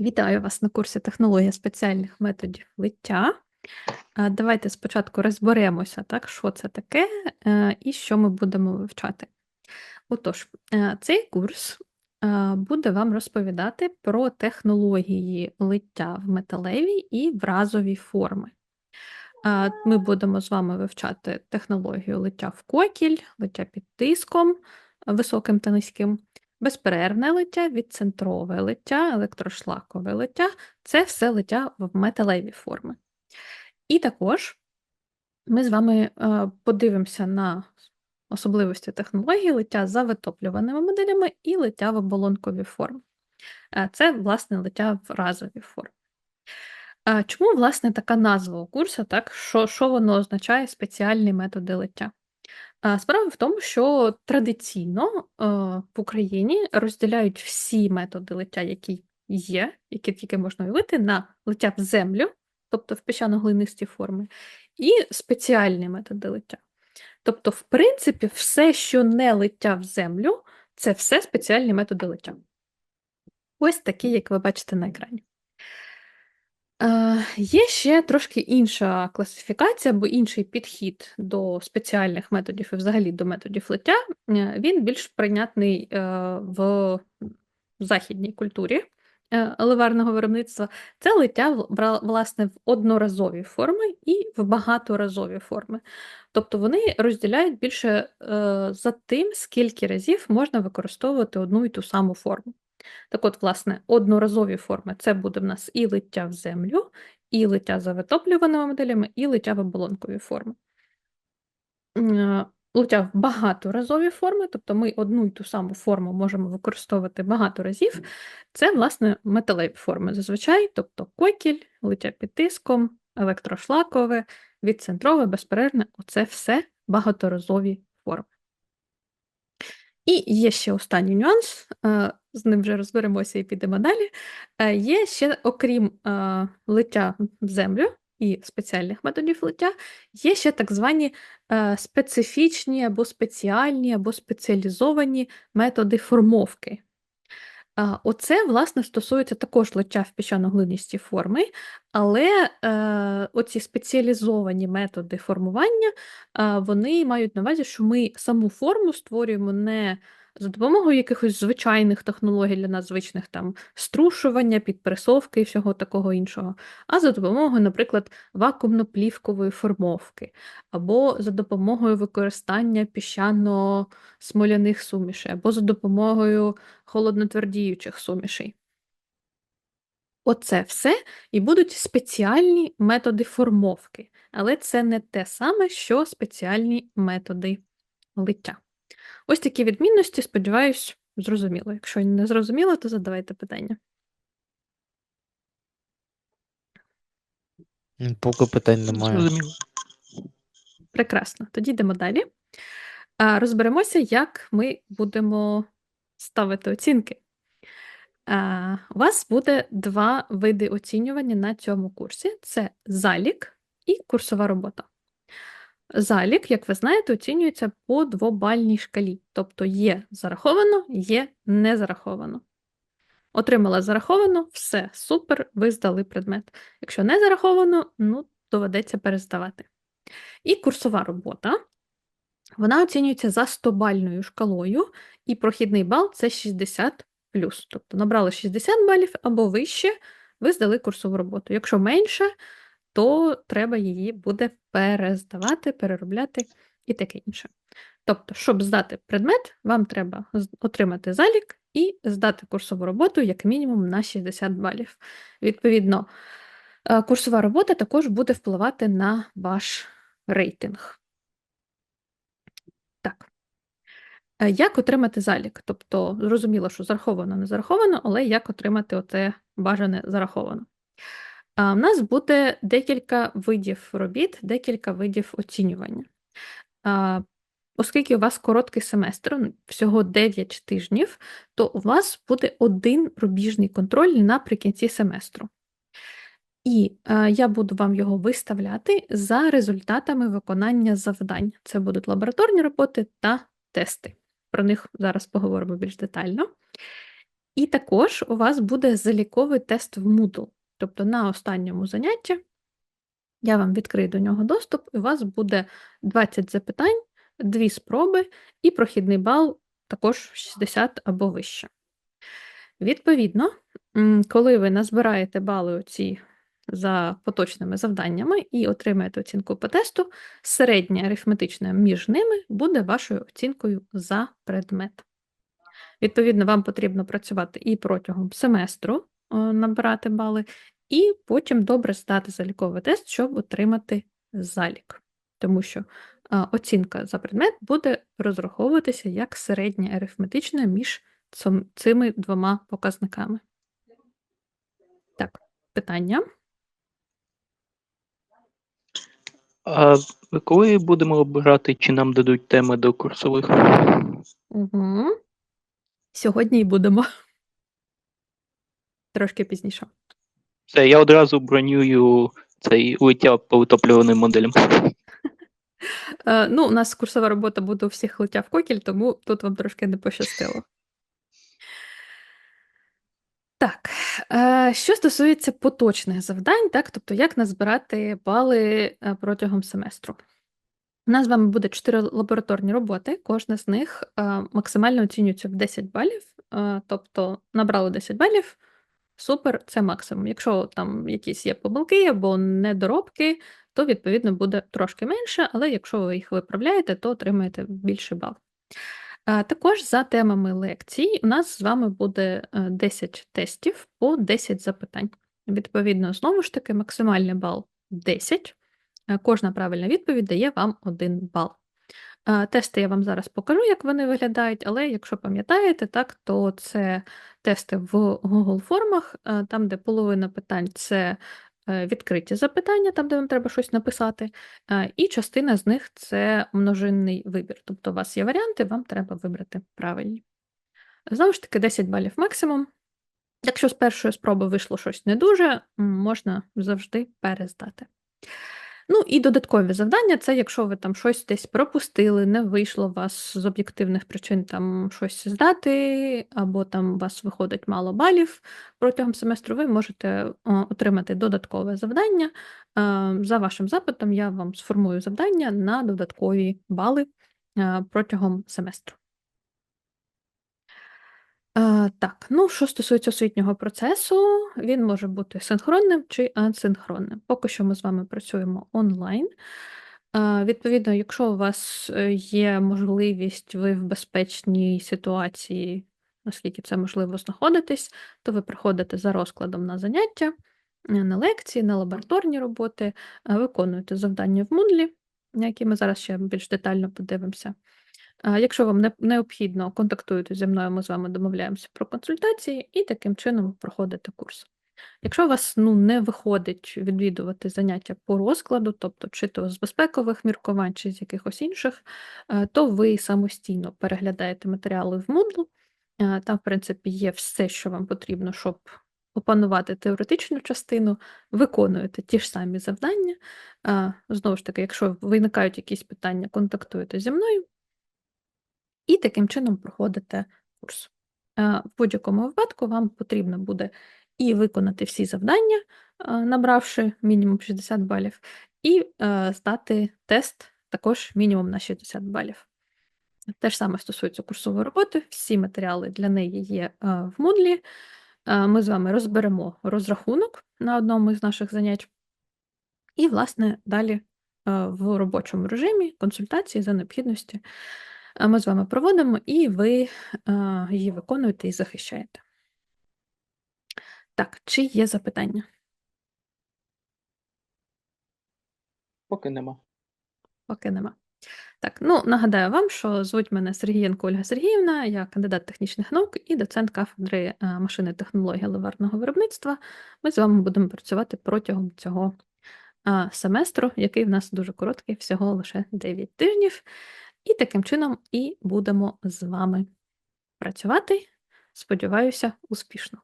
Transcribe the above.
Вітаю вас на курсі технологія спеціальних методів лиття. Давайте спочатку розберемося, так, що це таке е, і що ми будемо вивчати. Отож, е, цей курс е, буде вам розповідати про технології лиття в металевій і в разовій форми. Ми будемо з вами вивчати технологію лиття в кокіль, лиття під тиском високим та низьким, безперервне лиття, відцентрове лиття, електрошлакове лиття це все лиття в металеві форми. І також ми з вами е, подивимося на особливості технології лиття за витоплюваними моделями і лиття в оболонкові форми. Е, Це, власне, лиття в разові форми. Е, Чому, власне, така назва у курсу, так? Що, що воно означає спеціальні методи лиття? Справа в тому, що традиційно е, в Україні розділяють всі методи лиття, які є, які тільки можна уявити, на лиття в землю, тобто в піщано-глинисті форми, і спеціальні методи лиття. Тобто, в принципі, все, що не лиття в землю, це все спеціальні методи лиття. Ось такі, як ви бачите на екрані. Е, Є ще трошки інша класифікація або інший підхід до спеціальних методів і взагалі до методів лиття. Е, Він більш прийнятний е, в західній культурі е, ливарного виробництва. Це лиття в- власне в одноразові форми і в багаторазові форми. Тобто вони розділяють більше за тим, скільки разів можна використовувати одну і ту саму форму. Так от, власне, одноразові форми це буде в нас і лиття в землю, і лиття за витоплюваними моделями, і лиття в оболонкові форми. Е, Лиття в багаторазові форми, тобто ми одну й ту саму форму можемо використовувати багато разів. Це, власне, металеві форми зазвичай, тобто кокіль, лиття під тиском, електрошлакове, відцентрове, безперервне оце все багаторазові форми. І є ще останній нюанс, е, з ним вже розберемося і підемо далі. Е, Є ще, окрім е, лиття в землю і спеціальних методів лиття, є ще так звані е, специфічні або спеціальні, або спеціалізовані методи формовки. Оце, власне, стосується також лиття в піщано-глинисті форми, але е, оці спеціалізовані методи формування, е, вони мають на увазі, що ми саму форму створюємо не за допомогою якихось звичайних технологій для нас звичних там струшування, підпресовки і всього такого іншого, а за допомогою, наприклад, вакуумно-плівкової формовки, або за допомогою використання піщано-смоляних сумішей, або за допомогою холоднотвердіючих сумішей. Оце все і будуть спеціальні методи формовки, але це не те саме, що спеціальні методи лиття. Ось такі відмінності, сподіваюсь, зрозуміло. Якщо не зрозуміло, то задавайте питання. Поки питань немає. Прекрасно. Тоді йдемо далі. Розберемося, як ми будемо ставити оцінки. У вас буде два види оцінювання на цьому курсі: це залік і курсова робота. Залік, як ви знаєте, оцінюється по двобальній шкалі, тобто є зараховано, є не зараховано. Отримала зараховано, все, супер, ви здали предмет. Якщо не зараховано, ну, доведеться перездавати. І курсова робота. Вона оцінюється за 100-бальною шкалою, і прохідний бал це 60 Тобто набрали 60 балів або вище, ви здали курсову роботу. Якщо менше, то треба її буде перездавати, переробляти і таке інше. Тобто, щоб здати предмет, вам треба отримати залік і здати курсову роботу як мінімум на 60 балів. Відповідно, е, курсова робота також буде впливати на ваш рейтинг. Так. Е, Як отримати залік? Тобто, зрозуміло, що зараховано, не зараховано, але як отримати оце бажане зараховано? У нас буде декілька видів робіт, декілька видів оцінювання. Оскільки у вас короткий семестр, всього 9 тижнів, то у вас буде один рубіжний контроль наприкінці семестру. І я буду вам його виставляти за результатами виконання завдань. Це будуть лабораторні роботи та тести. Про них зараз поговоримо більш детально. І також у вас буде заліковий тест в Moodle. Тобто на останньому занятті я вам відкрию до нього доступ, і у вас буде 20 запитань, 2 спроби і прохідний бал також 60 або вище. Відповідно, коли ви назбираєте бали оці за поточними завданнями і отримаєте оцінку по тесту, середня арифметична між ними буде вашою оцінкою за предмет. Відповідно, вам потрібно працювати і протягом семестру набирати бали, і потім добре здати заліковий тест, щоб отримати залік. Тому що е, оцінка за предмет буде розраховуватися як середня арифметична між цими двома показниками. Так, питання. А коли будемо обирати, чи нам дадуть теми до курсових? Угу. Сьогодні і будемо. Трошки пізніше. Все, я одразу бронюю цей лиття по утоплюваним моделям. Е, ну, у нас курсова робота буде у всіх лиття в кокіль, тому тут вам трошки не пощастило. Так, е, що стосується поточних завдань, так, тобто як назбирати бали е, протягом семестру. У нас з вами буде 4 лабораторні роботи, кожна з них максимально оцінюється в 10 балів, тобто набрали 10 балів, супер, це максимум. Якщо там якісь є помилки або недоробки, то відповідно буде трошки менше, але якщо ви їх виправляєте, то отримаєте більше бал. Е, Також за темами лекцій у нас з вами буде е, 10 тестів по 10 запитань. Відповідно, знову ж таки, максимальний бал 10. Е, Кожна правильна відповідь дає вам 1 бал. Тести я вам зараз покажу, як вони виглядають, але якщо пам'ятаєте, так, то це тести в Google формах, е, там, де половина питань це е, відкриті запитання, там, де вам треба щось написати, е, і частина з них це множинний вибір. Тобто у вас є варіанти, вам треба вибрати правильні. Знову ж таки, 10 балів максимум. Якщо з першої спроби вийшло щось не дуже, можна завжди перездати. Ну і додаткові завдання це якщо ви там щось десь пропустили, не вийшло вас з об'єктивних причин там щось здати, або там у вас виходить мало балів протягом семестру, ви можете отримати додаткове завдання. Е, За вашим запитом я вам сформую завдання на додаткові бали е, протягом семестру. Е, Так, ну що стосується освітнього процесу, він може бути синхронним чи асинхронним. Поки що ми з вами працюємо онлайн. Е, Відповідно, якщо у вас е, є можливість, ви в безпечній ситуації, наскільки це можливо знаходитись, то ви приходите за розкладом на заняття, на лекції, на лабораторні роботи, виконуєте завдання в Moodle, які ми зараз ще більш детально подивимося. Якщо вам не- необхідно, контактуйте зі мною, ми з вами домовляємося про консультації і таким чином проходите курс. Якщо у вас ну, не виходить відвідувати заняття по розкладу, тобто чи то з безпекових міркувань, чи з якихось інших, е, то ви самостійно переглядаєте матеріали в Moodle. Е, Там, в принципі, є все, що вам потрібно, щоб опанувати теоретичну частину, виконуєте ті ж самі завдання. Е, Знову ж таки, якщо виникають якісь питання, контактуєте зі мною і таким чином проходите курс. Е, В будь-якому випадку вам потрібно буде і виконати всі завдання, е, набравши мінімум 60 балів, і е, здати тест також мінімум на 60 балів. Те ж саме стосується курсової роботи, всі матеріали для неї є в Moodle. Ми з вами розберемо розрахунок на одному із наших занять. І, власне, далі в робочому режимі консультації за необхідності ми з вами проводимо, і ви е, її виконуєте і захищаєте. Так, чи є запитання? Поки нема. Поки нема. Так, ну нагадаю вам, що звуть мене Сергієнко Ольга Сергіївна, я кандидат технічних наук і доцент кафедри е, машини технології ливарного виробництва. Ми з вами будемо працювати протягом цього е, семестру, який в нас дуже короткий, всього лише 9 тижнів. І таким чином і будемо з вами працювати. Сподіваюся, успішно.